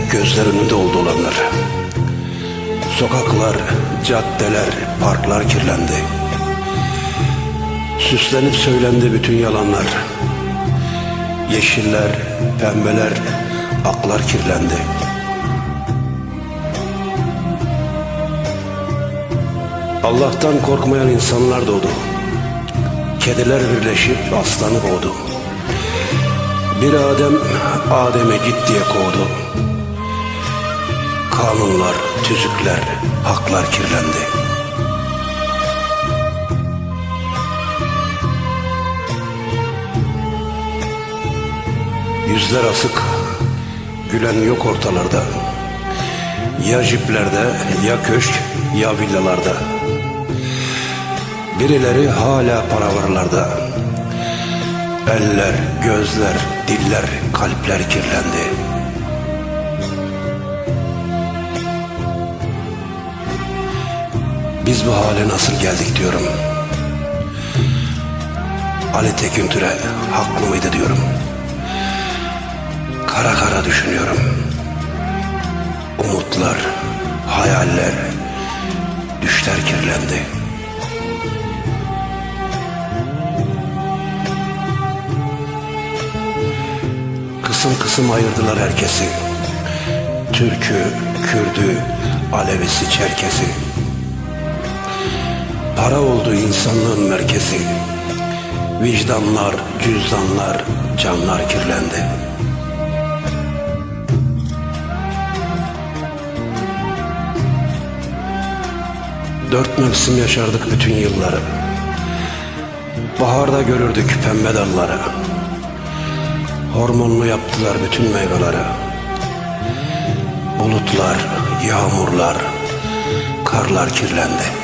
gözler önünde oldu olanlar. Sokaklar, caddeler, parklar kirlendi. Süslenip söylendi bütün yalanlar. Yeşiller, pembeler, aklar kirlendi. Allah'tan korkmayan insanlar doğdu. Kediler birleşip aslanı boğdu. Bir Adem Adem'e git diye kovdu. Kanunlar, tüzükler, haklar kirlendi. Yüzler asık, gülen yok ortalarda. Ya jiplerde, ya köşk, ya villalarda. Birileri hala paravarlarda. Eller, gözler, diller, kalpler kirlendi. Biz bu hale nasıl geldik diyorum. Ali Teküntür'e haklı mıydı diyorum. Kara kara düşünüyorum. Umutlar, hayaller, düşler kirlendi. Kısım kısım ayırdılar herkesi. Türk'ü, Kürd'ü, Alevisi, Çerkesi. Para oldu insanlığın merkezi. Vicdanlar, cüzdanlar, canlar kirlendi. Dört mevsim yaşardık bütün yılları. Baharda görürdük pembe dalları. Hormonlu yaptılar bütün meyveleri. Bulutlar, yağmurlar, karlar kirlendi.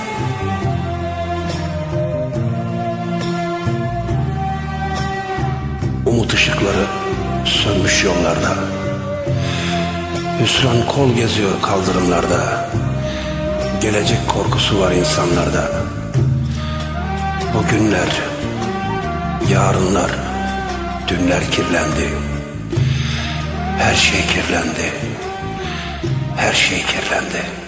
Işıkları sönmüş yollarda. Hüsran kol geziyor kaldırımlarda. Gelecek korkusu var insanlarda. Bugünler, yarınlar, dünler kirlendi. Her şey kirlendi. Her şey kirlendi.